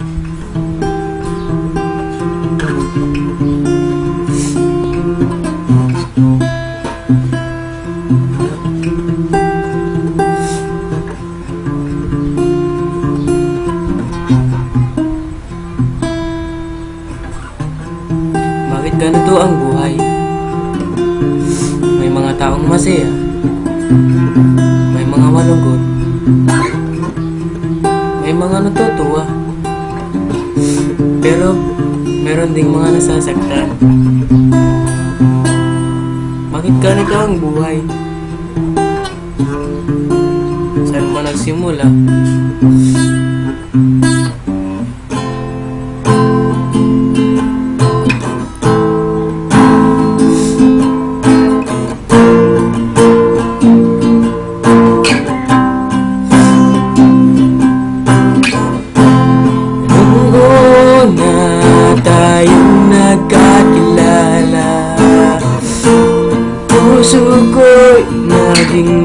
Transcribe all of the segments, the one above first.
Bakit ganito ang buhay? May mga taong masaya. May mga malungkot. May mga natutuwa. Pero, meron ding mga nasasaktan. Bakit ganito ang buhay? Saan ba nagsimula?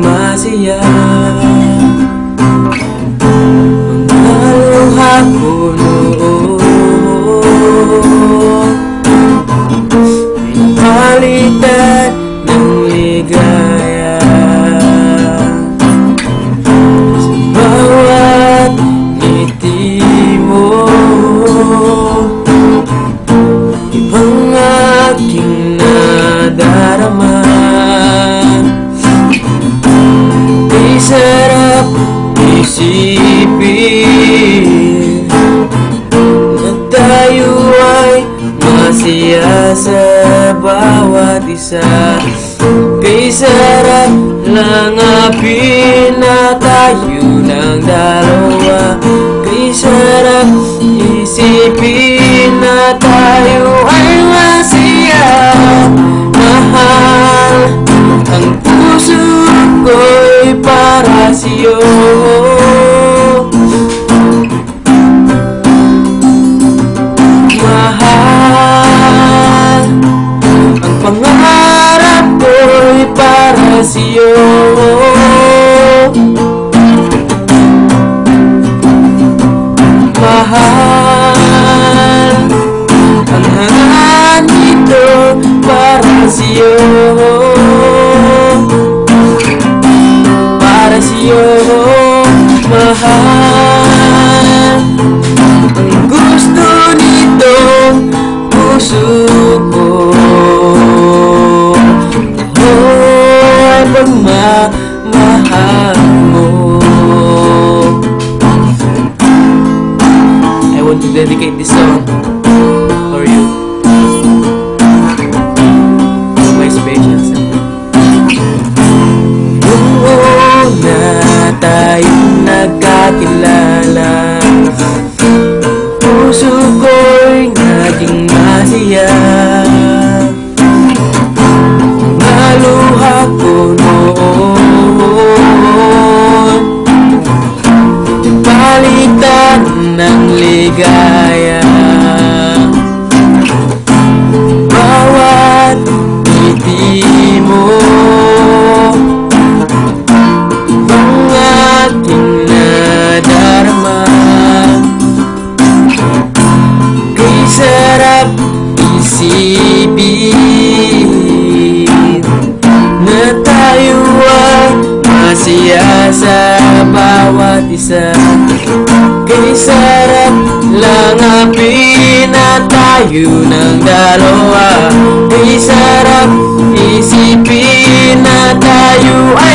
Masaya Ang luha ko noon. Pinapalitan ng ligaya sa bawat isa. Kay sarap lang apin na tayo ng dalawa. Kay sarap isipin na tayo ay masaya. Mahal ang puso ko'y para sa'yo para to dedicate this song for you. My son Nung una tayong nagkakilala Puso ko'y naging masaya. Naluha ko noon Palitan ng ligaya Bawat ngiti mo Ang aking nadarama. Kay sarap isipin Na tayo ay masaya sa bawat isa. Kay sarap lang apin na tayo ng dalawa. Sarap isipin na tayo ay